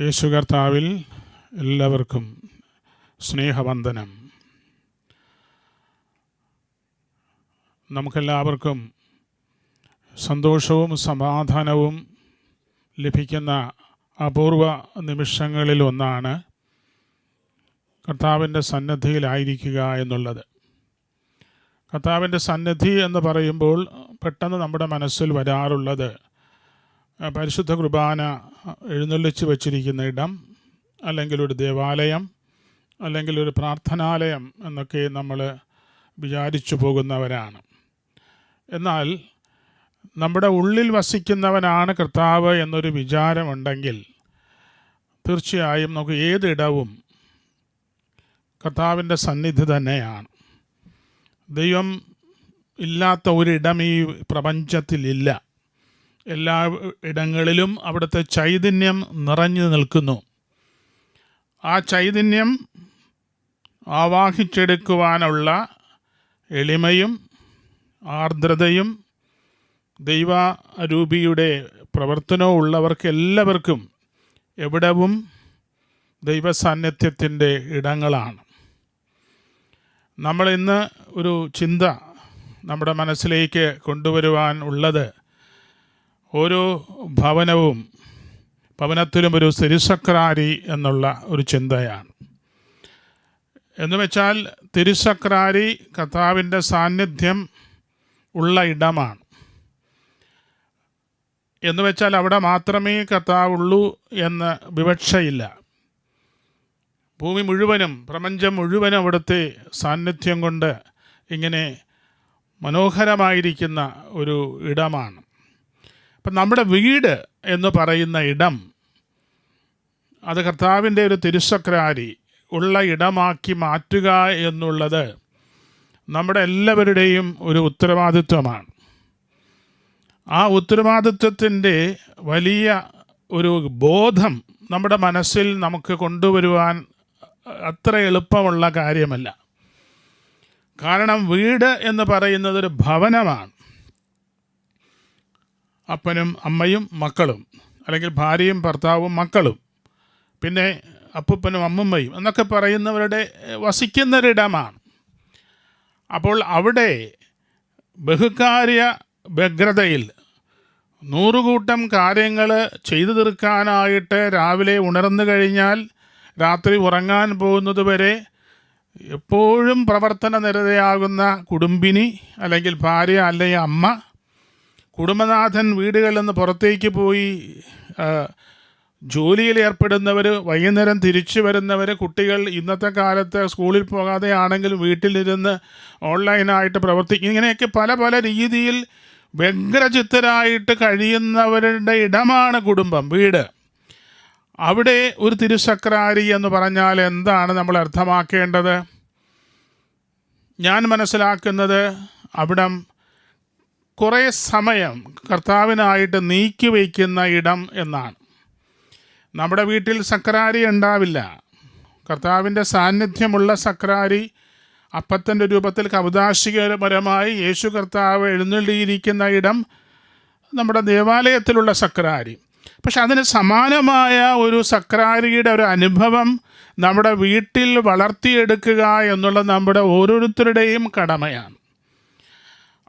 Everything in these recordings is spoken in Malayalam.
യേശു കർത്താവിൽ എല്ലാവർക്കും സ്നേഹവന്ദനം. നമുക്കെല്ലാവർക്കും സന്തോഷവും സമാധാനവും ലഭിക്കുന്ന അപൂർവ നിമിഷങ്ങളിൽ ഒന്നാണ് കർത്താവിന്റെ സന്നദ്ധിയിലായിരിക്കുക എന്നുള്ളത്. കർത്താവിന്റെ സന്നദ്ധി എന്ന് പറയുമ്പോൾ പെട്ടെന്ന് നമ്മുടെ മനസ്സിൽ വരാറുള്ളത് പരിശുദ്ധ കുർബാന എഴുന്നള്ളിച്ച് വച്ചിരിക്കുന്ന ഇടം അല്ലെങ്കിൽ ഒരു ദേവാലയം അല്ലെങ്കിൽ ഒരു പ്രാർത്ഥനാലയം എന്നൊക്കെ നമ്മൾ വിചാരിച്ചു പോകുന്നവരാണ്. എന്നാൽ നമ്മുടെ ഉള്ളിൽ വസിക്കുന്നവനാണ് കർത്താവ് എന്നൊരു വിചാരമുണ്ടെങ്കിൽ തീർച്ചയായും നമുക്ക് ഏതിടവും കർത്താവിന്റെ സന്നിധി തന്നെയാണ്. ദൈവം ഇല്ലാത്ത ഒരിടം ഈ പ്രപഞ്ചത്തിലില്ല. എല്ലാ ഇടങ്ങളിലും അവിടുത്തെ ചൈതന്യം നിറഞ്ഞു നിൽക്കുന്നു. ആ ചൈതന്യം ആവാഹിച്ചെടുക്കുവാനുള്ള എളിമയും ആർദ്രതയും ദൈവരൂപിയുടെ പ്രവർത്തനവും ഉള്ളവർക്ക് എല്ലാവർക്കും എവിടവും ദൈവസാന്നിധ്യത്തിന്റെ ഇടങ്ങളാണ്. നമ്മൾ ഇന്ന് ഒരു ചിന്ത നമ്മുടെ മനസ്സിലേക്ക് കൊണ്ടുവരുവാൻ ഉള്ളത് ഓരോ ഭവനവും ഭവനത്തിലും ഒരു തിരുസക്രാരി എന്നുള്ള ഒരു ചിന്തയാണ്. എന്ന് വെച്ചാൽ തിരുസക്രാരി കർത്താവിന്റെ സാന്നിധ്യം ഉള്ള ഇടമാണ്. എന്ന് വെച്ചാൽ അവിടെ മാത്രമേ കർത്താവുള്ളൂ എന്ന് വിവക്ഷയില്ല. ഭൂമി മുഴുവനും പ്രപഞ്ചം മുഴുവനും അവിടുത്തെ സാന്നിധ്യം കൊണ്ട് ഇങ്ങനെ മനോഹരമായിരിക്കുന്ന ഒരു ഇടമാണ്. അപ്പം നമ്മുടെ വീട് എന്ന് പറയുന്ന ഇടം അത് കർത്താവിന്റെ ഒരു തിരുസക്രാരി ഉള്ള ഇടമാക്കി മാറ്റുക എന്നുള്ളത് നമ്മുടെ എല്ലാവരുടെയും ഒരു ഉത്തരവാദിത്വമാണ്. ആ ഉത്തരവാദിത്വത്തിന്റെ വലിയ ഒരു ബോധം നമ്മുടെ മനസ്സിൽ നമുക്ക് കൊണ്ടുവരുവാൻ അത്ര എളുപ്പമുള്ള കാര്യമല്ല. കാരണം വീട് എന്ന് പറയുന്നത് ഒരു ഭവനമാണ്. അപ്പനും അമ്മയും മക്കളും അല്ലെങ്കിൽ ഭാര്യയും ഭർത്താവും മക്കളും പിന്നെ അപ്പൂപ്പനും അമ്മുമ്മയും എന്നൊക്കെ പറയുന്നവരുടെ വസിക്കുന്നൊരിടമാണ്. അപ്പോൾ അവിടെ ബഹുകാര്യ വ്യഗ്രതയിൽ നൂറുകൂട്ടം കാര്യങ്ങൾ ചെയ്തു തീർക്കാനായിട്ട് രാവിലെ ഉണർന്നു കഴിഞ്ഞാൽ രാത്രി ഉറങ്ങാൻ പോകുന്നത് വരെ എപ്പോഴും പ്രവർത്തന നിരതയാകുന്ന കുടുംബിനി അല്ലെങ്കിൽ ഭാര്യ അല്ലെങ്കിൽ അമ്മ കുടുംബനാഥൻ വീടുകളിൽ നിന്ന് പുറത്തേക്ക് പോയി ജോലിയിൽ ഏർപ്പെടുന്നവർ വൈകുന്നേരം തിരിച്ചു വരുന്നവർ കുട്ടികൾ ഇന്നത്തെ കാലത്ത് സ്കൂളിൽ പോകാതെ ആണെങ്കിലും വീട്ടിലിരുന്ന് ഓൺലൈനായിട്ട് പ്രവർത്തിക്കും. ഇങ്ങനെയൊക്കെ പല പല രീതിയിൽ വ്യഗ്രചിത്തരായിട്ട് കഴിയുന്നവരുടെ ഇടമാണ് കുടുംബം വീട്. അവിടെ ഒരു തിരുസക്രാരി എന്ന് പറഞ്ഞാൽ എന്താണ് നമ്മൾ അർത്ഥമാക്കേണ്ടത്? ഞാൻ മനസ്സിലാക്കുന്നത് അവിടം കുറേ സമയം കർത്താവിനായിട്ട് നീക്കി വയ്ക്കുന്ന ഇടം എന്നാണ്. നമ്മുടെ വീട്ടിൽ സക്രാരി ഉണ്ടാവില്ല. കർത്താവിന്റെ സാന്നിധ്യമുള്ള സക്രാരി അപ്പത്തിന്റെ രൂപത്തിൽ കൗതാശികപരമായി യേശു കർത്താവ് എഴുന്നള്ളിയിരിക്കുന്ന ഇടം നമ്മുടെ ദേവാലയത്തിലുള്ള സക്രാരി. പക്ഷെ അതിന് സമാനമായ ഒരു സക്രാരിയുടെ ഒരു അനുഭവം നമ്മുടെ വീട്ടിൽ വളർത്തിയെടുക്കുക എന്നുള്ളത് നമ്മുടെ ഓരോരുത്തരുടെയും കടമയാണ്.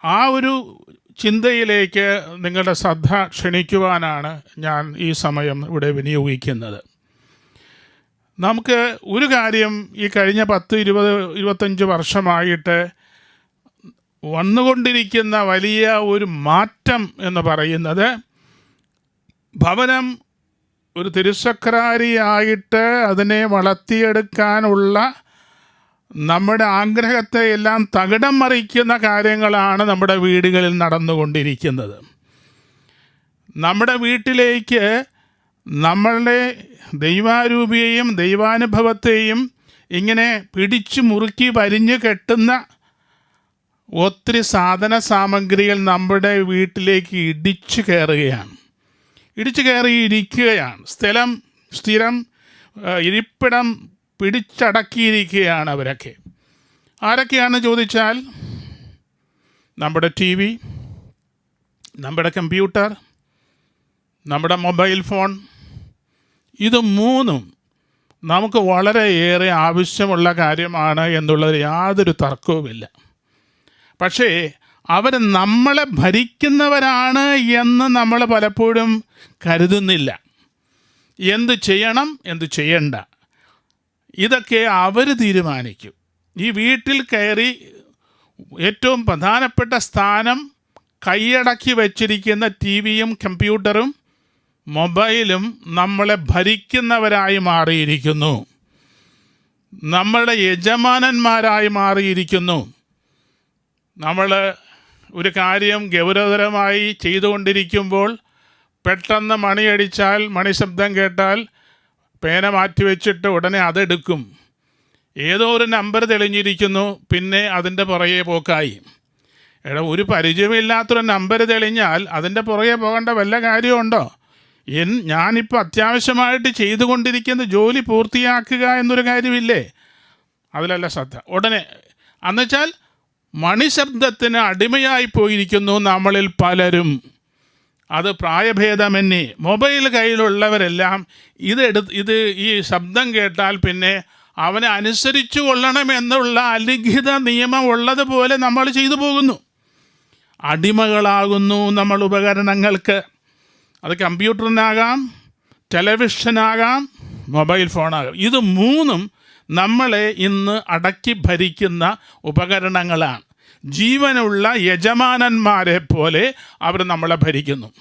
ആ ഒരു ചിന്തയിലേക്ക് നിങ്ങളുടെ ശ്രദ്ധ ക്ഷണിക്കുവാനാണ് ഞാൻ ഈ സമയം ഇവിടെ വിനിയോഗിക്കുന്നത്. നമുക്ക് ഒരു കാര്യം ഈ കഴിഞ്ഞ പത്ത് ഇരുപത് ഇരുപത്തഞ്ച് വർഷമായിട്ട് വന്നുകൊണ്ടിരിക്കുന്ന വലിയ ഒരു മാറ്റം എന്ന് പറയുന്നത് ഭവനം ഒരു തിരുസക്രാരിയായിട്ട് അതിനെ വളർത്തിയെടുക്കാനുള്ള നമ്മുടെ ആഗ്രഹത്തെ എല്ലാം തകിടം മറിക്കുന്ന കാര്യങ്ങളാണ് നമ്മുടെ വീടുകളിൽ നടന്നുകൊണ്ടിരിക്കുന്നത്. നമ്മുടെ വീട്ടിലേക്ക് നമ്മളുടെ ദൈവാരൂപിയെയും ദൈവാനുഭവത്തെയും ഇങ്ങനെ പിടിച്ചു മുറുക്കി വരിഞ്ഞു കെട്ടുന്ന ഒത്തിരി സാധന സാമഗ്രികൾ നമ്മുടെ വീട്ടിലേക്ക് ഇടിച്ചു കയറുകയാണ്. ഇടിച്ചു കയറിയിരിക്കുകയാണ്. സ്ഥലം സ്ഥിരം ഇരിപ്പിടം പിടിച്ചടക്കിയിരിക്കുകയാണ് അവരൊക്കെ. ആരൊക്കെയാണെന്ന് ചോദിച്ചാൽ നമ്മുടെ ടി വി നമ്മുടെ കമ്പ്യൂട്ടർ നമ്മുടെ മൊബൈൽ ഫോൺ ഇത് മൂന്നും നമുക്ക് വളരെയേറെ ആവശ്യമുള്ള കാര്യമാണ് എന്നുള്ളത് യാതൊരു തർക്കവുമില്ല. പക്ഷേ അവർ നമ്മളെ ഭരിക്കുന്നവരാണ് എന്ന് നമ്മൾ പലപ്പോഴും കരുതുന്നില്ല. എന്ത് ചെയ്യണം എന്ത് ചെയ്യണ്ട. ഇതൊക്കെ അവർ തീരുമാനിക്കും. ഈ വീട്ടിൽ കയറി ഏറ്റവും പ്രധാനപ്പെട്ട സ്ഥാനം കൈയടക്കി വച്ചിരിക്കുന്ന ടി വിയും കമ്പ്യൂട്ടറും മൊബൈലും നമ്മളെ ഭരിക്കുന്നവരായി മാറിയിരിക്കുന്നു. നമ്മളുടെ യജമാനന്മാരായി മാറിയിരിക്കുന്നു. നമ്മൾ ഒരു കാര്യം ഗൗരവതരമായി ചെയ്തുകൊണ്ടിരിക്കുമ്പോൾ പെട്ടെന്ന് മണിയടിച്ചാൽ മണിശബ്ദം കേട്ടാൽ പേന മാറ്റിവെച്ചിട്ട് ഉടനെ അതെടുക്കും. ഏതോ ഒരു നമ്പർ തെളിഞ്ഞിരിക്കുന്നു പിന്നെ അതിന്റെ പുറകെ പോക്കായി. എടാ ഒരു പരിചയമില്ലാത്തൊരു നമ്പർ തെളിഞ്ഞാൽ അതിന്റെ പുറകെ പോകേണ്ട വല്ല കാര്യമുണ്ടോ? എൻ ഞാനിപ്പോൾ അത്യാവശ്യമായിട്ട് ചെയ്തുകൊണ്ടിരിക്കുന്ന ജോലി പൂർത്തിയാക്കുക എന്നൊരു കാര്യമില്ലേ? അതിലല്ല ശ്രദ്ധ. ഉടനെ എന്നുവെച്ചാൽ മണിശബ്ദത്തിന് അടിമയായി പോയിരിക്കുന്നു നമ്മളിൽ പലരും. അത് പ്രായഭേദമന്യേ. മൊബൈൽ കയ്യിലുള്ളവരെല്ലാം ഇതെടു ഇത് ഈ ശബ്ദം കേട്ടാൽ പിന്നെ അവനെ അനുസരിച്ചു കൊള്ളണമെന്നുള്ള അലിഖിത നിയമം ഉള്ളതുപോലെ നമ്മൾ ചെയ്തു പോകുന്നു. അടിമകളാകുന്നു നമ്മൾ ഉപകരണങ്ങൾക്ക്. അത് കമ്പ്യൂട്ടറിനാകാം ടെലിവിഷനാകാം മൊബൈൽ ഫോണാകാം. ഇത് മൂന്നും നമ്മളെ ഇന്ന് അടക്കി ഭരിക്കുന്ന ഉപകരണങ്ങളാണ്. ജീവനുള്ള യജമാനന്മാരെ പോലെ അവർ നമ്മളെ ഭരിക്കുന്നു.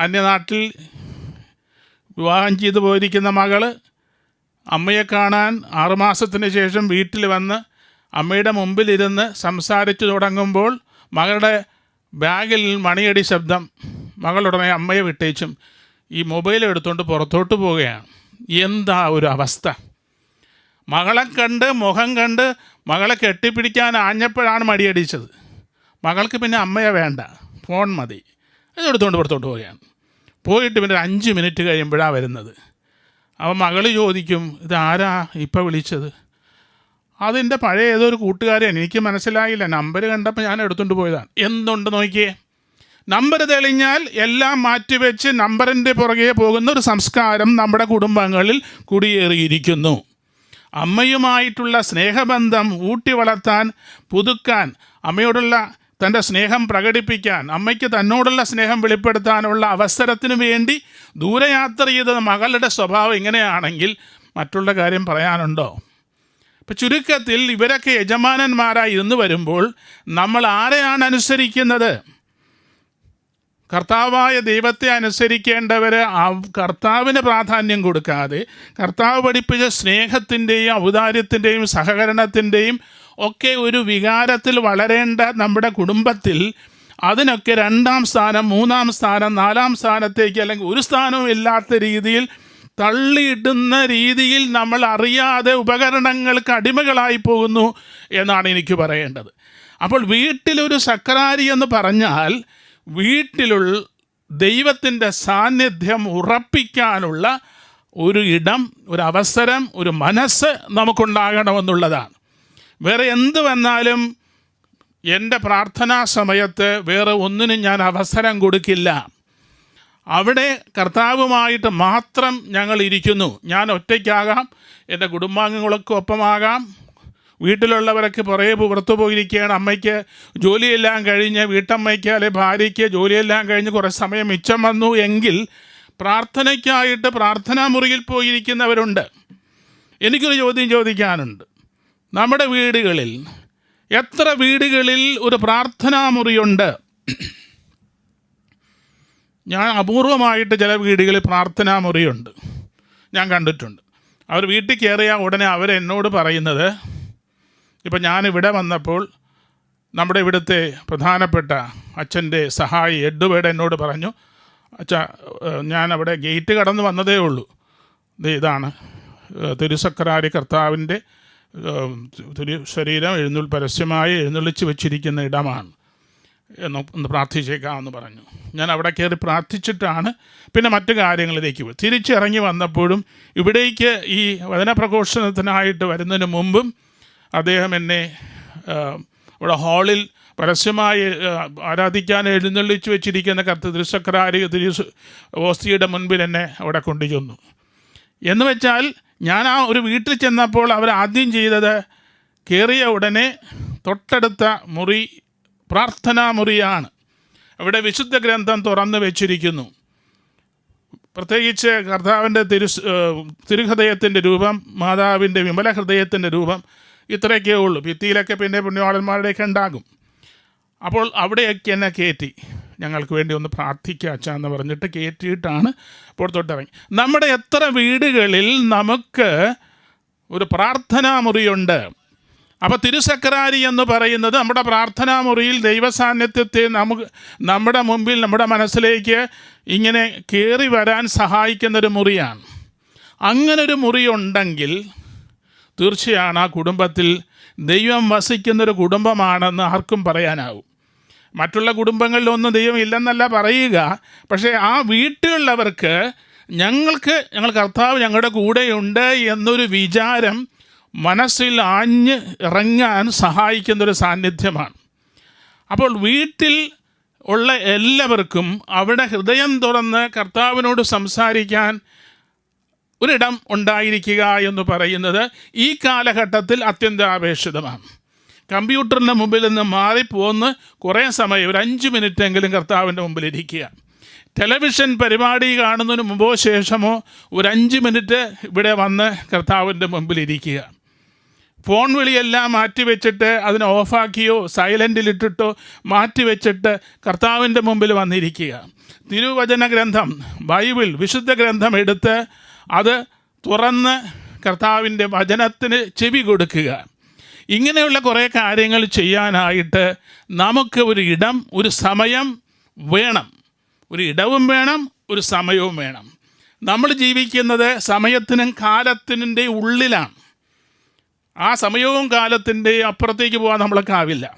അന്യനാട്ടിൽ വിവാഹം ചെയ്തു പോയിരിക്കുന്ന മകൾ അമ്മയെ കാണാൻ ആറുമാസത്തിന് ശേഷം വീട്ടിൽ വന്ന് അമ്മയുടെ മുമ്പിലിരുന്ന് സംസാരിച്ചു തുടങ്ങുമ്പോൾ മകളുടെ ബാഗിൽ മണിയടി ശബ്ദം മകളുടനെ അമ്മയെ വിട്ടേച്ചും ഈ മൊബൈൽ എടുത്തുകൊണ്ട് പുറത്തോട്ട് പോവുകയാണ്. എന്താ ഒരു അവസ്ഥ? മകളെ കണ്ട് മുഖം കണ്ട് മകളെ കെട്ടിപ്പിടിക്കാൻ ആഞ്ഞപ്പോഴാണ് മടിയടിച്ചത്. മകൾക്ക് പിന്നെ അമ്മയെ വേണ്ട. ഫോൺ മതി. അത് എടുത്തുകൊണ്ട് പുറത്തോട്ട് പോവുകയാണ്. പോയിട്ട് പിന്നെ ഒരു അഞ്ച് മിനിറ്റ് കഴിയുമ്പോഴാണ് വരുന്നത്. അപ്പോൾ മകൾ ചോദിക്കും ഇതാരാ ഇപ്പം വിളിച്ചത്? അതിന്റെ പഴയ ഏതോ ഒരു കൂട്ടുകാരൻ എനിക്ക് മനസ്സിലായില്ല. നമ്പർ കണ്ടപ്പോൾ ഞാൻ എടുത്തുകൊണ്ട് പോയതാണ്. എന്തുണ്ട് നോക്കിയേ? നമ്പർ തെളിഞ്ഞാൽ എല്ലാം മാറ്റിവെച്ച് നമ്പറിന്റെ പുറകെ പോകുന്ന ഒരു സംസ്കാരം നമ്മുടെ കുടുംബങ്ങളിൽ കുടിയേറിയിരിക്കുന്നു. അമ്മയുമായിട്ടുള്ള സ്നേഹബന്ധം ഊട്ടി വളർത്താൻ പുതുക്കാൻ അമ്മയോടുള്ള തന്റെ സ്നേഹം പ്രകടിപ്പിക്കാൻ അമ്മയ്ക്ക് തന്നോടുള്ള സ്നേഹം വെളിപ്പെടുത്താനുള്ള അവസരത്തിന് വേണ്ടി ദൂരയാത്ര ചെയ്ത മകളുടെ സ്വഭാവം ഇങ്ങനെയാണെങ്കിൽ മറ്റുള്ള കാര്യം പറയാനുണ്ടോ? ഇപ്പം ചുരുക്കത്തിൽ ഇവരൊക്കെ യജമാനന്മാരായി ഇരുന്ന് വരുമ്പോൾ നമ്മൾ ആരെയാണ് അനുസരിക്കുന്നത്? കർത്താവായ ദൈവത്തെ അനുസരിക്കേണ്ടവർ കർത്താവിന് പ്രാധാന്യം കൊടുക്കാതെ കർത്താവ് പഠിപ്പിച്ച സ്നേഹത്തിന്റെയും ഔദാര്യത്തിന്റെയും സഹകരണത്തിന്റെയും ഒക്കെ ഒരു വികാരത്തിൽ വളരേണ്ട നമ്മുടെ കുടുംബത്തിൽ അതിനൊക്കെ രണ്ടാം സ്ഥാനം മൂന്നാം സ്ഥാനം നാലാം സ്ഥാനത്തേക്ക് അല്ലെങ്കിൽ ഒരു സ്ഥാനവും ഇല്ലാത്ത രീതിയിൽ തള്ളിയിടുന്ന രീതിയിൽ നമ്മൾ അറിയാതെ ഉപകരണങ്ങൾക്ക് അടിമകളായി പോകുന്നു എന്നാണ് എനിക്ക് പറയേണ്ടത്. അപ്പോൾ വീട്ടിലൊരു സക്രാരി എന്ന് പറഞ്ഞാൽ വീട്ടിലുള്ള ദൈവത്തിന്റെ സാന്നിധ്യം ഉറപ്പിക്കാനുള്ള ഒരു ഇടം ഒരു അവസരം ഒരു മനസ്സ് നമുക്കുണ്ടാകണമെന്നുള്ളതാണ്. വേറെ എന്ത് വന്നാലും എന്റെ പ്രാർത്ഥനാ സമയത്ത് വേറെ ഒന്നിനും ഞാൻ അവസരം കൊടുക്കില്ല. അവിടെ കർത്താവുമായിട്ട് മാത്രം ഞങ്ങൾ ഇരിക്കുന്നു. ഞാൻ ഒറ്റയ്ക്കാകാം എന്റെ കുടുംബാംഗങ്ങളൊക്കെ ഒപ്പമാകാം വീട്ടിലുള്ളവരൊക്കെ പുറകെ പുറത്തു പോയിരിക്കുകയാണ്. അമ്മയ്ക്ക് ജോലിയെല്ലാം കഴിഞ്ഞ് വീട്ടമ്മയ്ക്ക് അല്ലെ ഭാര്യയ്ക്ക് ജോലിയെല്ലാം കഴിഞ്ഞ് കുറേ സമയം മിച്ചം വന്നു എങ്കിൽ പ്രാർത്ഥനയ്ക്കായിട്ട് പ്രാർത്ഥനാ മുറിയിൽ പോയിരിക്കുന്നവരുണ്ട്. എനിക്കൊരു ചോദ്യം ചോദിക്കാനുണ്ട്. നമ്മുടെ വീടുകളിൽ എത്ര വീടുകളിൽ ഒരു പ്രാർത്ഥനാ മുറിയുണ്ട്? ഞാൻ അപൂർവമായിട്ട് ചില വീടുകളിൽ പ്രാർത്ഥനാ മുറിയുണ്ട്. ഞാൻ കണ്ടിട്ടുണ്ട്. അവർ വീട്ടിൽ കയറിയ ഉടനെ അവരെന്നോട് പറയുന്നത് ഇപ്പം ഞാനിവിടെ വന്നപ്പോൾ നമ്മുടെ ഇവിടുത്തെ പ്രധാനപ്പെട്ട അച്ഛന്റെ സഹായി എഡ്വേഡ് എന്നോട് പറഞ്ഞു അച്ഛ ഞാൻ അവിടെ ഗേറ്റ് കടന്ന് വന്നതേ ഉള്ളൂ. ഇതാണ് തിരുസക്രാരി കർത്താവിന്റെ തിരു ശരീരം എഴുന്നൾ പരസ്യമായി എഴുന്നള്ളിച്ച് വെച്ചിരിക്കുന്ന ഇടമാണ്. എന്ന് ഒന്ന് പ്രാർത്ഥിച്ചേക്കാമെന്ന് പറഞ്ഞു. ഞാൻ അവിടെ കയറി പ്രാർത്ഥിച്ചിട്ടാണ് പിന്നെ മറ്റു കാര്യങ്ങളിലേക്ക് തിരിച്ചിറങ്ങി വന്നപ്പോഴും ഇവിടേക്ക് ഈ വചന പ്രഘോഷണത്തിനായിട്ട് വരുന്നതിന് മുമ്പും അദ്ദേഹം എന്നെ ഇവിടെ ഹാളിൽ പരസ്യമായി ആരാധിക്കാൻ എഴുന്നള്ളിച്ച് വെച്ചിരിക്കുന്ന കത്ത് തിരുസക്രാരി തിരു ഓസ്തിയുടെ മുൻപിൽ എന്നെ അവിടെ കൊണ്ടുചെന്നു. എന്ന് വെച്ചാൽ ഞാൻ ആ ഒരു വീട്ടിൽ ചെന്നപ്പോൾ അവർ ആദ്യം ചെയ്തത് കയറിയ ഉടനെ തൊട്ടടുത്ത മുറി പ്രാർത്ഥനാ മുറിയാണ്. അവിടെ വിശുദ്ധ ഗ്രന്ഥം തുറന്നു വെച്ചിരിക്കുന്നു. പ്രത്യേകിച്ച് കർത്താവിന്റെ തിരു തിരുഹൃദയത്തിന്റെ രൂപം മാതാവിന്റെ വിമല ഹൃദയത്തിന്റെ രൂപം ഇത്രയൊക്കെ ഉള്ളൂ. ഭിത്തിയിലൊക്കെ പിന്നെ പുണ്യവാളന്മാരുടെയൊക്കെ ഉണ്ടാകും. അപ്പോൾ അവിടെയൊക്കെ എന്നെ കയറ്റി. ഞങ്ങൾക്ക് വേണ്ടി ഒന്ന് പ്രാർത്ഥിക്കുക അച്ഛ എന്ന് പറഞ്ഞിട്ട് കയറ്റിയിട്ടാണ് പുറത്തോട്ടിറങ്ങി നമ്മുടെ എത്ര വീടുകളിൽ നമുക്ക് ഒരു പ്രാർത്ഥനാ മുറിയുണ്ട് അപ്പോൾ തിരുസക്രാരി എന്ന് പറയുന്നത് നമ്മുടെ പ്രാർത്ഥനാ മുറിയിൽ ദൈവസാന്നിധ്യത്തെ നമുക്ക് നമ്മുടെ മുമ്പിൽ നമ്മുടെ മനസ്സിലേക്ക് ഇങ്ങനെ കയറി വരാൻ സഹായിക്കുന്നൊരു മുറിയാണ്. അങ്ങനൊരു മുറി ഉണ്ടെങ്കിൽ തീർച്ചയാണ് ആ കുടുംബത്തിൽ ദൈവം വസിക്കുന്നൊരു കുടുംബമാണെന്ന് ആർക്കും പറയാനാവും. മറ്റുള്ള കുടുംബങ്ങളിലൊന്നും ദൈവം ഇല്ലെന്നല്ല പറയുക. പക്ഷേ ആ വീട്ടിലുള്ളവർക്ക് ഞങ്ങൾക്ക് ഞങ്ങൾ കർത്താവ് ഞങ്ങളുടെ കൂടെയുണ്ട് എന്നൊരു വിചാരം മനസ്സിൽ ആഞ്ഞ് ഇറങ്ങാൻ സഹായിക്കുന്നൊരു സാന്നിധ്യമാണ്. അപ്പോൾ വീട്ടിൽ ഉള്ള എല്ലാവർക്കും അവിടെ ഹൃദയം തുറന്ന് കർത്താവിനോട് സംസാരിക്കാൻ ഒരിടം ഉണ്ടായിരിക്കുക എന്ന് പറയുന്നത് ഈ കാലഘട്ടത്തിൽ അത്യന്താപേക്ഷിതമാണ്. കമ്പ്യൂട്ടറിന്റെ മുമ്പിൽ നിന്ന് മാറിപ്പോന്ന് കുറേ സമയം ഒരു അഞ്ച് മിനിറ്റ് എങ്കിലും കർത്താവിന്റെ മുമ്പിൽ ഇരിക്കുക. ടെലിവിഷൻ പരിപാടി കാണുന്നതിന് മുമ്പോ ശേഷമോ ഒരു അഞ്ച് മിനിറ്റ് ഇവിടെ വന്ന് കർത്താവിന്റെ മുമ്പിൽ ഇരിക്കുക. ഫോൺ വിളിയെല്ലാം മാറ്റിവെച്ചിട്ട് അതിനെ ഓഫാക്കിയോ സൈലന്റിലിട്ടിട്ടോ മാറ്റിവെച്ചിട്ട് കർത്താവിന്റെ മുമ്പിൽ വന്നിരിക്കുക. തിരുവചന ഗ്രന്ഥം ബൈബിൾ വിശുദ്ധ ഗ്രന്ഥം എടുത്ത് അത് തുറന്ന് കർത്താവിന്റെ വചനത്തിന് ചെവി കൊടുക്കുക. ഇങ്ങനെയുള്ള കുറേ കാര്യങ്ങൾ ചെയ്യാനായിട്ട് നമുക്ക് ഒരു ഇടം ഒരു സമയം വേണം. ഒരു ഇടവും വേണം ഒരു സമയവും വേണം. നമ്മൾ ജീവിക്കുന്നത് സമയത്തിനും കാലത്തിന്റെ ഉള്ളിലാണ്. ആ സമയവും കാലത്തിന്റെ അപ്പുറത്തേക്ക് പോകാൻ നമ്മൾക്കാവില്ല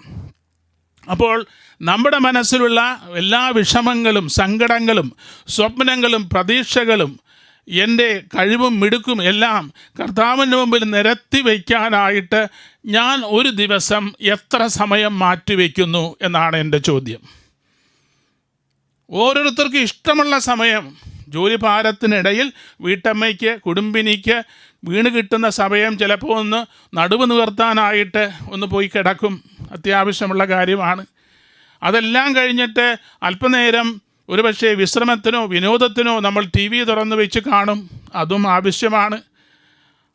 അപ്പോൾ നമ്മുടെ മനസ്സിലുള്ള എല്ലാ വിഷമങ്ങളും സങ്കടങ്ങളും സ്വപ്നങ്ങളും പ്രതീക്ഷകളും എന്റെ കഴിവും മിടുക്കും എല്ലാം കർത്താവിന്റെ മുമ്പിൽ നിരത്തി വയ്ക്കാനായിട്ട് ഞാൻ ഒരു ദിവസം എത്ര സമയം മാറ്റിവെക്കുന്നു എന്നാണ് എന്റെ ചോദ്യം. ഓരോരുത്തർക്കും ഇഷ്ടമുള്ള സമയം ജോലി ഭാരത്തിനിടയിൽ വീട്ടമ്മയ്ക്ക് കുടുംബിനിക്ക് വീണ് കിട്ടുന്ന സമയം ചിലപ്പോൾ ഒന്ന് നടുവ് നിവർത്താനായിട്ട് ഒന്ന് പോയി കിടക്കും. അത്യാവശ്യമുള്ള കാര്യമാണ്. അതെല്ലാം കഴിഞ്ഞിട്ട് അല്പനേരം ഒരുപക്ഷെ വിശ്രമത്തിനോ വിനോദത്തിനോ നമ്മൾ ടി വി തുറന്ന് വെച്ച് കാണും. അതും ആവശ്യമാണ്.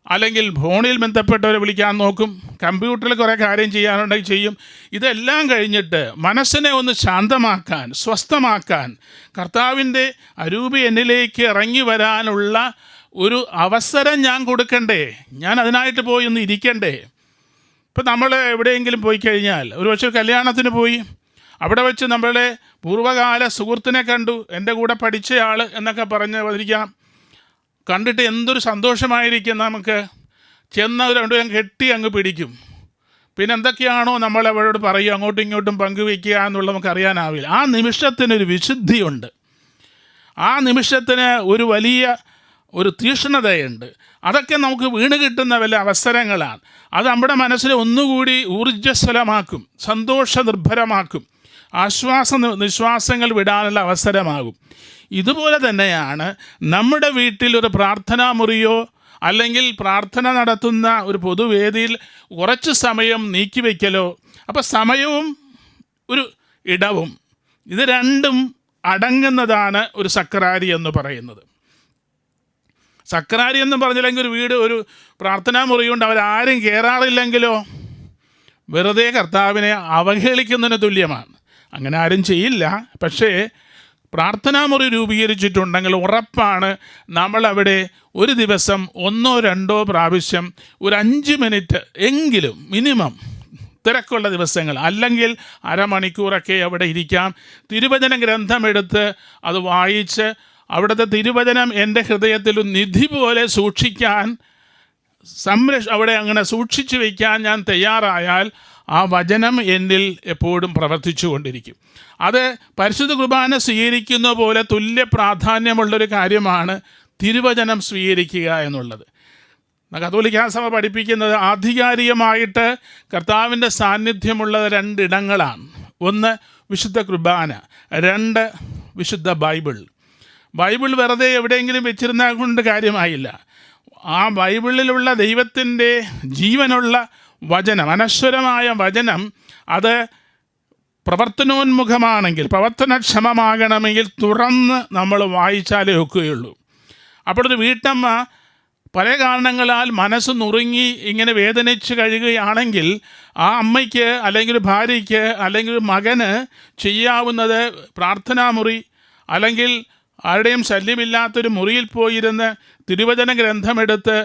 അല്ലെങ്കിൽ ഫോണിൽ ബന്ധപ്പെട്ടവരെ വിളിക്കാൻ നോക്കും. കമ്പ്യൂട്ടറിൽ കുറേ കാര്യം ചെയ്യാനുണ്ടെങ്കിൽ ചെയ്യും. ഇതെല്ലാം കഴിഞ്ഞിട്ട് മനസ്സിനെ ഒന്ന് ശാന്തമാക്കാൻ സ്വസ്ഥമാക്കാൻ കർത്താവിന്റെ അരൂപി എന്നിലേക്ക് ഇറങ്ങി വരാനുള്ള ഒരു അവസരം ഞാൻ കൊടുക്കണ്ടേ? ഞാൻ അതിനായിട്ട് പോയി ഒന്ന് ഇരിക്കണ്ടേ? ഇപ്പം നമ്മൾ എവിടെയെങ്കിലും പോയി കഴിഞ്ഞാൽ ഒരു പക്ഷേ കല്യാണത്തിന് പോയി അവിടെ വെച്ച് നമ്മളെ പൂർവകാല സുഹൃത്തിനെ കണ്ടു. എന്റെ കൂടെ പഠിച്ചയാൾ എന്നൊക്കെ പറഞ്ഞ് വന്നിരിക്കാം. കണ്ടിട്ട് എന്തൊരു സന്തോഷമായിരിക്കും നമുക്ക്. ചെന്ന് രണ്ടുപേരും കെട്ടി അങ്ങ് പിടിക്കും. പിന്നെ എന്തൊക്കെയാണോ നമ്മൾ അവരോട് പറയുക അങ്ങോട്ടും ഇങ്ങോട്ടും പങ്കുവയ്ക്കുക എന്നുള്ളത് നമുക്ക് അറിയാനാവില്ല. ആ നിമിഷത്തിനൊരു വിശുദ്ധിയുണ്ട്. ആ നിമിഷത്തിന് ഒരു വലിയ ഒരു തീക്ഷ്ണതയുണ്ട് അതൊക്കെ നമുക്ക് വീണ് കിട്ടുന്ന വല്ല അവസരങ്ങളാണ്. അത് നമ്മുടെ മനസ്സിനെ ഒന്നുകൂടി ഊർജസ്വലമാക്കും സന്തോഷ നിർഭരമാക്കും ആശ്വാസ നിശ്വാസങ്ങൾ വിടാനുള്ള അവസരമാകും. ഇതുപോലെ തന്നെയാണ് നമ്മുടെ വീട്ടിൽ ഒരു പ്രാർത്ഥനാ മുറിയോ അല്ലെങ്കിൽ പ്രാർത്ഥന നടത്തുന്ന ഒരു പൊതുവേദിയിൽ കുറച്ച് സമയം നീക്കിവെക്കലോ അപ്പോൾ സമയവും ഒരു ഇടവും. ഇത് രണ്ടും അടങ്ങുന്നതാണ് ഒരു സക്രാരി എന്ന് പറയുന്നത്. സക്രാരി എന്ന് പറഞ്ഞില്ലെങ്കിൽ ഒരു വീട് ഒരു പ്രാർത്ഥനാ മുറിയുണ്ട് അവരാരും കയറാറില്ലെങ്കിലോ വെറുതെ കർത്താവിനെ അവഹേളിക്കുന്നതിന് തുല്യമാണ്. അങ്ങനെ ആരും ചെയ്യില്ല. പക്ഷേ പ്രാർത്ഥനാ മുറി രൂപീകരിച്ചിട്ടുണ്ടെങ്കിൽ ഉറപ്പാണ് നമ്മളവിടെ ഒരു ദിവസം ഒന്നോ രണ്ടോ പ്രാവശ്യം ഒരു അഞ്ച് മിനിറ്റ് എങ്കിലും മിനിമം തിരക്കുള്ള ദിവസങ്ങൾ അല്ലെങ്കിൽ അരമണിക്കൂറൊക്കെ അവിടെ ഇരിക്കാം. തിരുവചന ഗ്രന്ഥമെടുത്ത് അത് വായിച്ച് അവിടുത്തെ തിരുവചനം എന്റെ ഹൃദയത്തിൽ നിധി പോലെ സൂക്ഷിക്കാൻ സംരക്ഷ അവിടെ അങ്ങനെ സൂക്ഷിച്ചു വയ്ക്കാൻ ഞാൻ തയ്യാറായാൽ ആ വചനം എന്നിൽ എപ്പോഴും പ്രവർത്തിച്ചു കൊണ്ടിരിക്കും അത് പരിശുദ്ധ കുർബാന സ്വീകരിക്കുന്ന പോലെ തുല്യ പ്രാധാന്യമുള്ളൊരു കാര്യമാണ് തിരുവചനം സ്വീകരിക്കുക എന്നുള്ളത്. കത്തോലിക്കാ സഭ പഠിപ്പിക്കുന്നത് ആധികാരികമായിട്ട് കർത്താവിന്റെ സാന്നിധ്യമുള്ള രണ്ടിടങ്ങളാണ്. ഒന്ന് വിശുദ്ധ കുർബാന രണ്ട് വിശുദ്ധ ബൈബിൾ. ബൈബിൾ വെറുതെ എവിടെയെങ്കിലും വെച്ചിരുന്നാൽ കൊണ്ട് കാര്യമായില്ല. ആ ബൈബിളിലുള്ള ദൈവത്തിന്റെ ജീവനുള്ള വചനം അനശ്വരമായ വചനം അത് പ്രവർത്തനോന്മുഖമാണെങ്കിൽ പ്രവർത്തനക്ഷമമാകണമെങ്കിൽ തുറന്ന് നമ്മൾ വായിച്ചാലേ ഒക്കുകയുള്ളൂ. അപ്പോൾ ഒരു വീട്ടമ്മ പല കാരണങ്ങളാൽ മനസ്സ് നുറുങ്ങി ഇങ്ങനെ വേദനിച്ച് കഴിയുകയാണെങ്കിൽ ആ അമ്മയ്ക്ക് അല്ലെങ്കിൽ ഭാര്യയ്ക്ക് അല്ലെങ്കിൽ മകന് ചെയ്യാവുന്നത് പ്രാർത്ഥനാമുറി അല്ലെങ്കിൽ ആരുടെയും ശല്യമില്ലാത്തൊരു മുറിയിൽ പോയിരുന്ന് തിരുവചന ഗ്രന്ഥമെടുത്ത്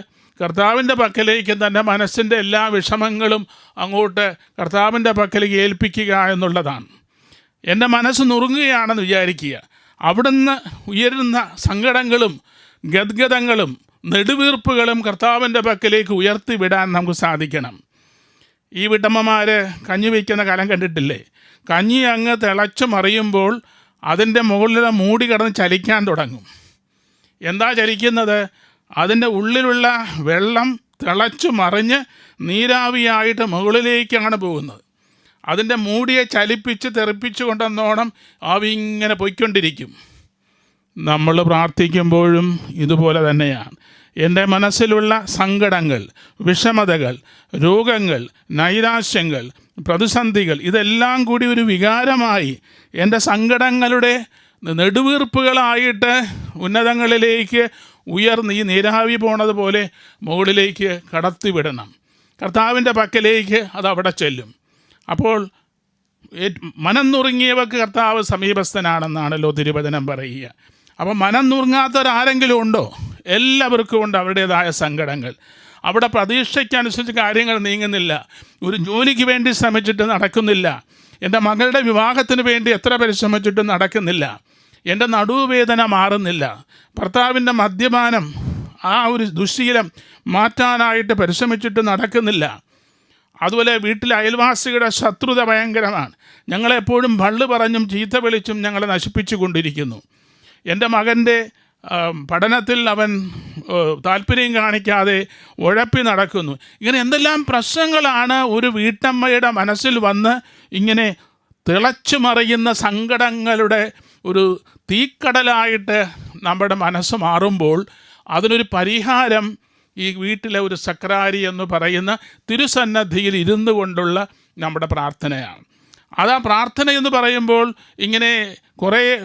കർത്താവിന്റെ പക്കലേക്ക് തന്റെ മനസ്സിന്റെ എല്ലാ വിഷമങ്ങളും അങ്ങോട്ട് കർത്താവിന്റെ പക്കലേക്ക് ഏൽപ്പിക്കുക എന്നുള്ളതാണ്. എന്റെ മനസ്സ് നുറുങ്ങുകയാണെന്ന് വിചാരിക്കുക. അവിടുന്ന് ഉയരുന്ന സങ്കടങ്ങളും ഗദ്ഗതങ്ങളും നെടുവീർപ്പുകളും കർത്താവിന്റെ പക്കലേക്ക് ഉയർത്തിവിടാൻ നമുക്ക് സാധിക്കണം. ഈ വീട്ടമ്മമാർ കഞ്ഞി വയ്ക്കുന്ന കലം കണ്ടിട്ടില്ലേ? കഞ്ഞി അങ്ങ് തിളച്ചു മറിയുമ്പോൾ അതിന്റെ മുകളിലെ മൂടി കിടന്ന് ചലിക്കാൻ തുടങ്ങും. എന്താ ചലിക്കുന്നത്? അതിന്റെ ഉള്ളിലുള്ള വെള്ളം തിളച്ചു മറിഞ്ഞ് നീരാവിയായിട്ട് മുകളിലേക്കാണ് പോകുന്നത്. അതിന്റെ മൂടിയെ ചലിപ്പിച്ച് തെറിപ്പിച്ചു കൊണ്ടെന്നോണം ആവി ഇങ്ങനെ പൊയ്ക്കൊണ്ടിരിക്കും. നമ്മൾ പ്രാർത്ഥിക്കുമ്പോഴും ഇതുപോലെ തന്നെയാണ്. എന്റെ മനസ്സിലുള്ള സങ്കടങ്ങൾ വിഷമതകൾ രോഗങ്ങൾ നൈരാശ്യങ്ങൾ പ്രതിസന്ധികൾ ഇതെല്ലാം കൂടി ഒരു വികാരമായി എന്റെ സങ്കടങ്ങളുടെ നെടുവീർപ്പുകളായിട്ട് ഉന്നതങ്ങളിലേക്ക് ഉയർന്ന് ഈ നീരാവി പോണത് പോലെ മുകളിലേക്ക് കടത്തിവിടണം. കർത്താവിന്റെ പക്കലേക്ക് അത് അവിടെ ചെല്ലും. അപ്പോൾ മനം കർത്താവ് സമീപസ്ഥനാണെന്നാണല്ലോ തിരുവചനം പറയുക. അപ്പം മനം നുറുങ്ങാത്തവരാരെങ്കിലും ഉണ്ടോ? എല്ലാവർക്കും ഉണ്ട് അവരുടേതായ സങ്കടങ്ങൾ. അവിടെ പ്രതീക്ഷയ്ക്കനുസരിച്ച് കാര്യങ്ങൾ നീങ്ങുന്നില്ല. ഒരു ജോലിക്ക് വേണ്ടി ശ്രമിച്ചിട്ട് നടക്കുന്നില്ല. എന്റെ മകളുടെ വിവാഹത്തിന് വേണ്ടി എത്ര പരിശ്രമിച്ചിട്ടും നടക്കുന്നില്ല. എന്റെ നടുവേദന മാറുന്നില്ല. ഭർത്താവിന്റെ മദ്യപാനം ആ ഒരു ദുശീലം മാറ്റാനായിട്ട് പരിശ്രമിച്ചിട്ട് നടക്കുന്നില്ല. അതുപോലെ വീട്ടിലെ അയൽവാസികളുടെ ശത്രുത ഭയങ്കരമാണ്. ഞങ്ങളെപ്പോഴും ഭള്ള് പറഞ്ഞും ചീത്ത വിളിച്ചും ഞങ്ങളെ നശിപ്പിച്ചു കൊണ്ടിരിക്കുന്നു എന്റെ മകന്റെ പഠനത്തിൽ അവൻ താല്പര്യം കാണിക്കാതെ ഉഴപ്പി നടക്കുന്നു. ഇങ്ങനെ എന്തെല്ലാം പ്രശ്നങ്ങളാണ് ഒരു വീട്ടമ്മയുടെ മനസ്സിൽ വന്ന് ഇങ്ങനെ തിളച്ചു മറിയുന്ന സങ്കടങ്ങളുടെ ഒരു തീക്കടലായിട്ട് നമ്മുടെ മനസ്സ് മാറുമ്പോൾ അതിനൊരു പരിഹാരം ഈ വീട്ടിലെ ഒരു സക്രാരി എന്ന് പറയുന്ന തിരുസന്നദ്ധിയിൽ ഇരുന്നു കൊണ്ടുള്ള നമ്മുടെ പ്രാർത്ഥനയാണ്. അത് ആ പ്രാർത്ഥന എന്ന് പറയുമ്പോൾ ഇങ്ങനെ കുറേ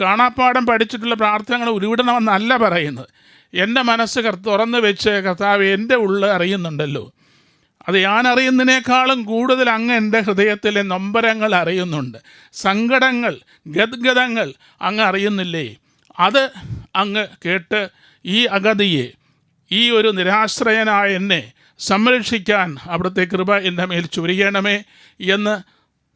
കാണാപ്പാടം പഠിച്ചിട്ടുള്ള പ്രാർത്ഥനകൾ ഉരുവിടണമെന്നല്ല പറയുന്നത്. എന്റെ മനസ്സ് തുറന്ന് വെച്ച് കർത്താവ് എന്റെ ഉള്ളിൽ അറിയുന്നുണ്ടല്ലോ. അത് ഞാൻ അറിയുന്നതിനേക്കാളും കൂടുതൽ അങ്ങ് എന്റെ ഹൃദയത്തിലെ നൊമ്പരങ്ങൾ അറിയുന്നുണ്ട്. സങ്കടങ്ങൾ ഗദ്ഗതങ്ങൾ അങ്ങ് അറിയുന്നില്ലേ? അത് അങ്ങ് കേട്ട് ഈ അഗതിയെ ഈ ഒരു നിരാശ്രയനായ എന്നെ സംരക്ഷിക്കാൻ അവിടുത്തെ കൃപ എന്റെ മേൽ ചുരിയണമേ എന്ന്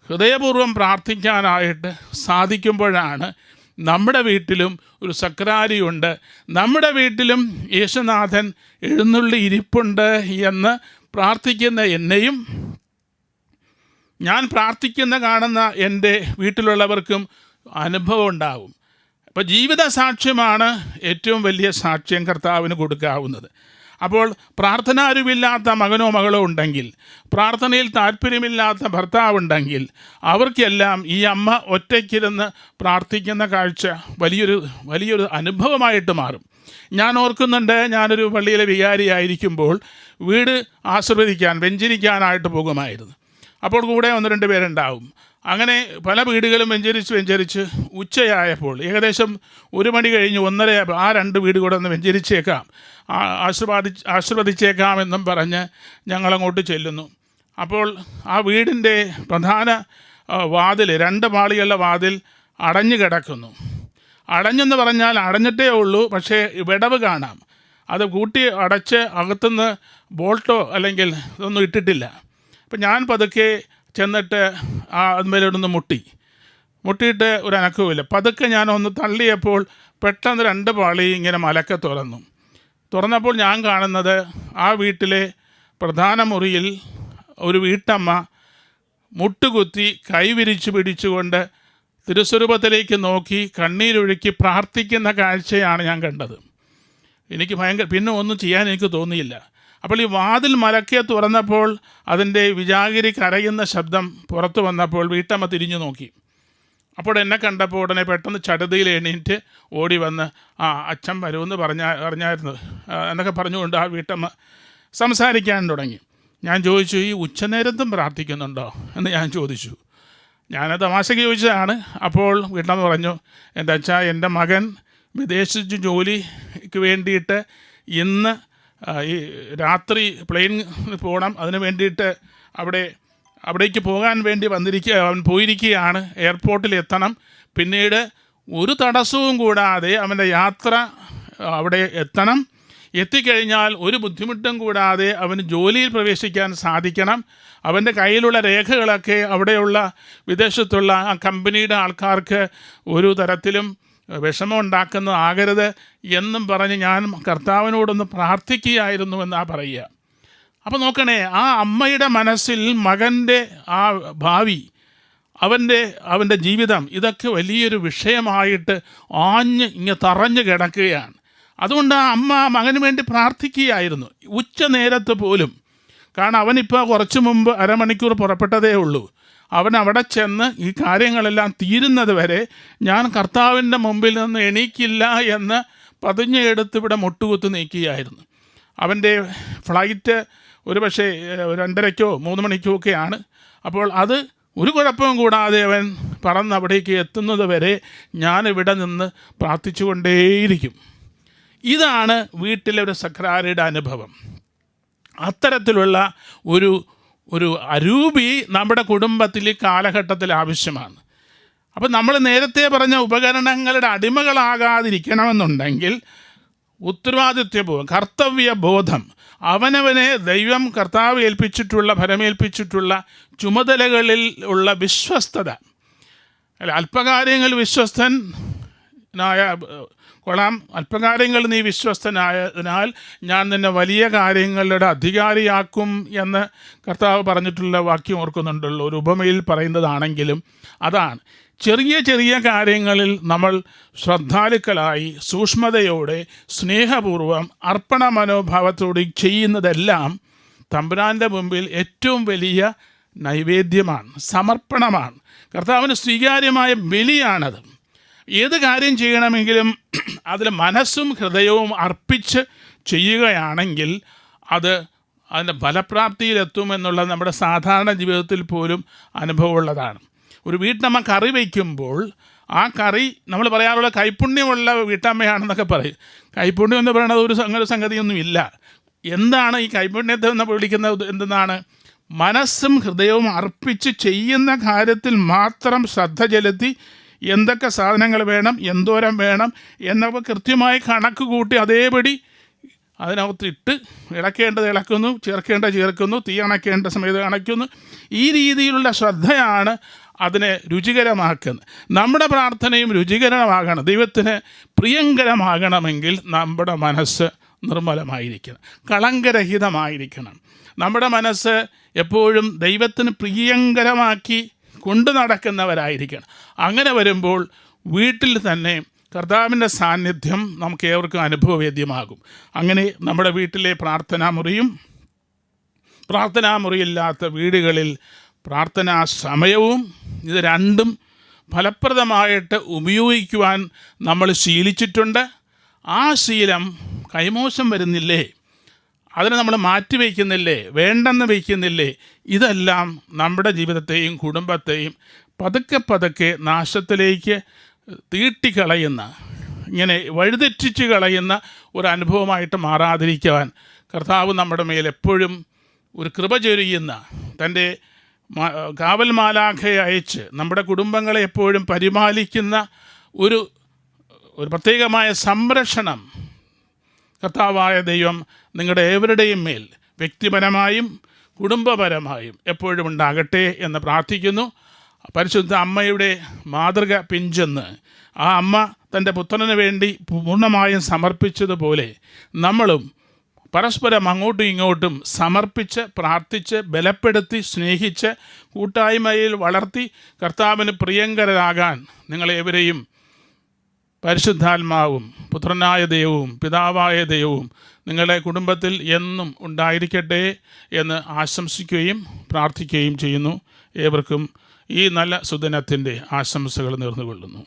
ഹൃദയപൂർവം പ്രാർത്ഥിക്കാനായിട്ട് സാധിക്കുമ്പോഴാണ് നമ്മുടെ വീട്ടിലും ഒരു സക്രാരിയുണ്ട്. നമ്മുടെ വീട്ടിലും യേശുനാഥൻ എഴുന്നള്ളി ഇരിപ്പുണ്ട് എന്ന് പ്രാർത്ഥിക്കുന്ന എന്നെയും ഞാൻ പ്രാർത്ഥിക്കുന്ന കാണുന്ന എന്റെ വീട്ടിലുള്ളവർക്കും അനുഭവം ഉണ്ടാകും അപ്പോൾ ജീവിത സാക്ഷ്യമാണ് ഏറ്റവും വലിയ സാക്ഷ്യം കർത്താവിന് കൊടുക്കാവുന്നത്. അപ്പോൾ പ്രാർത്ഥനാരുമില്ലാത്ത മകനോ മകളോ ഉണ്ടെങ്കിൽ പ്രാർത്ഥനയിൽ താല്പര്യമില്ലാത്ത ഭർത്താവുണ്ടെങ്കിൽ അവർക്കെല്ലാം ഈ അമ്മ ഒറ്റയ്ക്കിരുന്ന് പ്രാർത്ഥിക്കുന്ന കാഴ്ച വലിയൊരു വലിയൊരു അനുഭവമായിട്ട് മാറും. ഞാൻ ഓർക്കുന്നുണ്ട് ഞാനൊരു പള്ളിയിലെ വികാരിയായിരിക്കുമ്പോൾ വീട് ആസ്വദിക്കാൻ വെഞ്ചരിക്കാനായിട്ട് പോകുമായിരുന്നു. അപ്പോൾ കൂടെ ഒന്ന് രണ്ട് പേരുണ്ടാവും. അങ്ങനെ പല വീടുകളും വെഞ്ചരിച്ച് വെഞ്ചരിച്ച് ഉച്ചയായപ്പോൾ ഏകദേശം ഒരു മണി കഴിഞ്ഞ് ഒന്നര ആ രണ്ട് വീട് കൂടെ ഒന്ന് വെഞ്ചരിച്ചേക്കാം. ആശീർവാദി ആശീർവദിച്ചേക്കാം എന്നും പറഞ്ഞ് ഞങ്ങളങ്ങോട്ട് ചെല്ലുന്നു. അപ്പോൾ ആ വീടിന്റെ പ്രധാന വാതിൽ രണ്ട് പാളിയുള്ള വാതിൽ അടഞ്ഞു കിടക്കുന്നു. അടഞ്ഞെന്ന് പറഞ്ഞാൽ അടഞ്ഞിട്ടേ ഉള്ളൂ പക്ഷേ വിടവ് കാണാം. അത് കൂട്ടി അടച്ച് അകത്തുനിന്ന് ബോൾട്ടോ അല്ലെങ്കിൽ ഇതൊന്നും ഇട്ടിട്ടില്ല. അപ്പം ഞാൻ പതുക്കെ ചെന്നിട്ട് ആ അതുമേലോടൊന്ന് മുട്ടി. മുട്ടിയിട്ട് ഒരു അനക്കവുമില്ല. പതുക്കെ ഞാൻ ഒന്ന് തള്ളിയപ്പോൾ പെട്ടെന്ന് രണ്ട് പാളി ഇങ്ങനെ മലക്കെ തുറന്നു. തുറന്നപ്പോൾ ഞാൻ കാണുന്നത് ആ വീട്ടിലെ പ്രധാന മുറിയിൽ ഒരു വീട്ടമ്മ മുട്ടുകുത്തി കൈവിരിച്ച് പിടിച്ചുകൊണ്ട് തിരുസ്വരൂപത്തിലേക്ക് നോക്കി കണ്ണീരൊഴുക്കി പ്രാർത്ഥിക്കുന്ന കാഴ്ചയാണ് ഞാൻ കണ്ടത്. എനിക്ക് ഭയങ്കര പിന്നെ ഒന്നും ചെയ്യാൻ എനിക്ക് തോന്നിയില്ല. അപ്പോൾ ഈ വാതിൽ മലക്കെ തുറന്നപ്പോൾ അതിന്റെ വിജാഗിരി കരയുന്ന ശബ്ദം പുറത്തു വന്നപ്പോൾ വീട്ടമ്മ തിരിഞ്ഞു നോക്കി. അപ്പോൾ എന്നെ കണ്ടപ്പോൾ ഉടനെ പെട്ടെന്ന് ചടുതിയിൽ എണീറ്റ് ഓടി വന്ന് ആ അച്ഛൻ വരുമെന്ന് പറഞ്ഞ പറഞ്ഞായിരുന്നു എന്നൊക്കെ പറഞ്ഞുകൊണ്ട് ആ വീട്ടമ്മ സംസാരിക്കാൻ തുടങ്ങി. ഞാൻ ചോദിച്ചു ഈ ഉച്ചനേരത്തും പ്രാർത്ഥിക്കുന്നുണ്ടോ? എന്ന് ഞാൻ ചോദിച്ചു. ഞാൻ തമാശയ്ക്ക് ചോദിച്ചതാണ്. അപ്പോൾ വീട്ടമ്മ പറഞ്ഞു എന്റെ അച്ഛാ എന്റെ മകൻ വിദേശത്ത് ജോലിക്ക് വേണ്ടിയിട്ട് ഇന്ന് ഈ രാത്രി പ്ലെയിൻ പോകണം അതിന് വേണ്ടിയിട്ട് അവിടെ അവിടേക്ക് പോകാൻ വേണ്ടി വന്നിരിക്കുക അവൻ പോയിരിക്കുകയാണ്. എയർപോർട്ടിൽ എത്തണം. പിന്നീട് ഒരു തടസ്സവും കൂടാതെ അവന്റെ യാത്ര അവിടെ എത്തണം. എത്തിക്കഴിഞ്ഞാൽ ഒരു ബുദ്ധിമുട്ടും കൂടാതെ അവന് ജോലിയിൽ പ്രവേശിക്കാൻ സാധിക്കണം. അവന്റെ കയ്യിലുള്ള രേഖകളൊക്കെ അവിടെയുള്ള വിദേശത്തുള്ള ആ കമ്പനിയുടെ ആൾക്കാർക്ക് ഒരു തരത്തിലും വിഷമം ഉണ്ടാക്കുന്നതാകരുത് എന്നും പറഞ്ഞ് ഞാൻ കർത്താവിനോടൊന്ന് പ്രാർത്ഥിക്കുകയായിരുന്നു എന്നാ പറയുക. അപ്പോൾ നോക്കണേ ആ അമ്മയുടെ മനസ്സിൽ മകന്റെ ആ ഭാവി അവന്റെ അവന്റെ ജീവിതം ഇതൊക്കെ വലിയൊരു വിഷയമായിട്ട് ആഞ്ഞ് ഇങ്ങ് തറഞ്ഞു കിടക്കുകയാണ്. അതുകൊണ്ട് ആ അമ്മ മകന് വേണ്ടി പ്രാർത്ഥിക്കുകയായിരുന്നു. ഉച്ച നേരത്ത് പോലും. കാരണം അവനിപ്പോൾ കുറച്ച് മുമ്പ് അരമണിക്കൂർ പുറപ്പെട്ടതേ ഉള്ളൂ. അവൻ അവിടെ ചെന്ന് ഈ കാര്യങ്ങളെല്ലാം തീരുന്നത് വരെ ഞാൻ കർത്താവിന്റെ മുമ്പിൽ നിന്ന് എണീക്കില്ല എന്ന് പതിഞ്ഞെടുത്ത് ഇവിടെ മുട്ടുകുത്ത് നീക്കുകയായിരുന്നു. അവന്റെ ഫ്ലൈറ്റ് ഒരു പക്ഷേ ഏഹ്, രണ്ടരയ്ക്കോ മൂന്ന് മണിക്കോ ഒക്കെയാണ് അപ്പോൾ അത് ഒരു കുഴപ്പവും കൂടാതെ അവൻ പറന്ന് അവിടേക്ക് എത്തുന്നത് വരെ ഞാനിവിടെ നിന്ന് പ്രാർത്ഥിച്ചുകൊണ്ടേയിരിക്കും. ഇതാണ് വീട്ടിലെ ഒരു സക്രാരിയുടെ അനുഭവം. അത്തരത്തിലുള്ള ഒരു ഒരു അരൂപി നമ്മുടെ കുടുംബത്തിൽ കാലഘട്ടത്തിൽ ആവശ്യമാണ്. അപ്പം നമ്മൾ നേരത്തെ പറഞ്ഞ ഉപകരണങ്ങളുടെ അടിമകളാകാതിരിക്കണമെന്നുണ്ടെങ്കിൽ ഉത്തരവാദിത്വബോധം കർത്തവ്യബോധം അവനവനെ ദൈവം കർത്താവ് ഏൽപ്പിച്ചിട്ടുള്ള ഫലമേൽപ്പിച്ചിട്ടുള്ള ചുമതലകളിൽ ഉള്ള വിശ്വസ്തത. അല്ല അല്പകാര്യങ്ങൾ വിശ്വസ്തനായ ഏഹ്, കൊള്ളാം. അല്പകാര്യങ്ങൾ നീ വിശ്വസ്തനായതിനാൽ ഞാൻ നിന്നെ വലിയ കാര്യങ്ങളുടെ അധികാരിയാക്കും എന്ന് കർത്താവ് പറഞ്ഞിട്ടുള്ള വാക്യം ഓർക്കുന്നുണ്ടല്ലോ. ഒരു ഉപമയിൽ പറയുന്നതാണെങ്കിലും അതാണ്. ചെറിയ ചെറിയ കാര്യങ്ങളിൽ നമ്മൾ ശ്രദ്ധാലുക്കളായി സൂക്ഷ്മതയോടെ സ്നേഹപൂർവം അർപ്പണ മനോഭാവത്തോടെ ചെയ്യുന്നതെല്ലാം തമ്പുരാന്റെ മുമ്പിൽ ഏറ്റവും വലിയ നൈവേദ്യമാണ് സമർപ്പണമാണ്. കർത്താവിന് സ്വീകാര്യമായ ബലിയാണത്. ഏത് കാര്യം ചെയ്യണമെങ്കിലും അതിൽ മനസ്സും ഹൃദയവും അർപ്പിച്ച് ചെയ്യുകയാണെങ്കിൽ അത് അതിന്റെ ഫലപ്രാപ്തിയിലെത്തുമെന്നുള്ള നമ്മുടെ സാധാരണ ജീവിതത്തിൽ പോലും അനുഭവമുള്ളതാണ്. ഒരു വീട്ടമ്മ കറി വയ്ക്കുമ്പോൾ ആ കറി നമ്മൾ പറയാറുള്ള കൈപുണ്യമുള്ള വീട്ടമ്മയാണെന്നൊക്കെ പറയും. കൈപുണ്യം എന്ന് പറയുന്നത് ഒരു അങ്ങനെ സംഗതിയൊന്നും ഇല്ല എന്താണ് ഈ കൈപുണ്യത്തെ എന്ന് വിളിക്കുന്നത് എന്തെന്നാണ്? മനസ്സും ഹൃദയവും അർപ്പിച്ച് ചെയ്യുന്ന കാര്യത്തിൽ മാത്രം ശ്രദ്ധ ചെലുത്തി എന്തൊക്കെ സാധനങ്ങൾ വേണം എന്തോരം വേണം എന്നവ കൃത്യമായി കണക്ക് കൂട്ടി അതേപടി അതിനകത്ത് ഇട്ട് ഇളക്കേണ്ടത് ഇളക്കുന്നു ചേർക്കേണ്ടത് ചേർക്കുന്നു തീ അണയ്ക്കേണ്ട സമയത്ത് അണയ്ക്കുന്നു ഈ രീതിയിലുള്ള ശ്രദ്ധയാണ് അതിനെ രുചികരമാക്കുന്നത്. നമ്മുടെ പ്രാർത്ഥനയും രുചികരമാകണം. ദൈവത്തിന് പ്രിയങ്കരമാകണമെങ്കിൽ നമ്മുടെ മനസ്സ് നിർമ്മലമായിരിക്കണം. കളങ്കരഹിതമായിരിക്കണം. നമ്മുടെ മനസ്സ് എപ്പോഴും ദൈവത്തിന് പ്രിയങ്കരമാക്കി കൊണ്ടു നടക്കുന്നവരായിരിക്കണം. അങ്ങനെ വരുമ്പോൾ വീട്ടിൽ തന്നെ കർത്താവിന്റെ സാന്നിധ്യം നമുക്ക് ഏവർക്കും അനുഭവവേദ്യമാകും. അങ്ങനെ നമ്മുടെ വീട്ടിലെ പ്രാർത്ഥനാ മുറിയും പ്രാർത്ഥനാ മുറിയില്ലാത്ത വീടുകളിൽ പ്രാർത്ഥനാ സമയവും ഇത് രണ്ടും ഫലപ്രദമായിട്ട് ഉപയോഗിക്കുവാൻ നമ്മൾ ശീലിച്ചിട്ടുണ്ട്. ആ ശീലം കൈമോശം വരുന്നില്ലേ? അതിനെ നമ്മൾ മാറ്റി വയ്ക്കുന്നില്ലേ? വേണ്ടെന്ന് വയ്ക്കുന്നില്ലേ? ഇതെല്ലാം നമ്മുടെ ജീവിതത്തെയും കുടുംബത്തെയും പതുക്കെ പതുക്കെ നാശത്തിലേക്ക് തീട്ടിക്കളയുന്ന ഇങ്ങനെ വഴിതെറ്റിച്ച് കളയുന്ന ഒരു അനുഭവമായിട്ട് മാറാതിരിക്കുവാൻ കർത്താവ് നമ്മുടെ മേൽ എപ്പോഴും ഒരു കൃപ ചൊരിയുന്ന തന്റെ കാവൽ മാലാഖയെ അയച്ച് നമ്മുടെ കുടുംബങ്ങളെ എപ്പോഴും പരിപാലിക്കുന്ന ഒരു ഒരു പ്രത്യേകമായ സംരക്ഷണം കർത്താവായ ദൈവം നിങ്ങളുടെ ഏവരുടെയും മേൽ വ്യക്തിപരമായും കുടുംബപരമായും എപ്പോഴും ഉണ്ടാകട്ടെ എന്ന് പ്രാർത്ഥിക്കുന്നു. പരിശുദ്ധ അമ്മയുടെ മാതൃക പിഞ്ചെന്ന് ആ അമ്മ തന്റെ പുത്രന് വേണ്ടി പൂർണമായും സമർപ്പിച്ചതുപോലെ നമ്മളും പരസ്പരം അങ്ങോട്ടും ഇങ്ങോട്ടും സമർപ്പിച്ച് പ്രാർത്ഥിച്ച് ബലപ്പെടുത്തി സ്നേഹിച്ച് കൂട്ടായ്മയിൽ വളർത്തി കർത്താവിന് പ്രിയങ്കരരാകാൻ നിങ്ങളേവരെയും പരിശുദ്ധാത്മാവും പുത്രനായ ദൈവവും പിതാവായ ദൈവവും നിങ്ങളുടെ കുടുംബത്തിൽ എന്നും ഉണ്ടായിരിക്കട്ടെ എന്ന് ആശംസിക്കുകയും പ്രാർത്ഥിക്കുകയും ചെയ്യുന്നു. ഏവർക്കും ഈ നല്ല സുദിനത്തിന്റെ ആശംസകൾ നേർന്നുകൊള്ളുന്നു.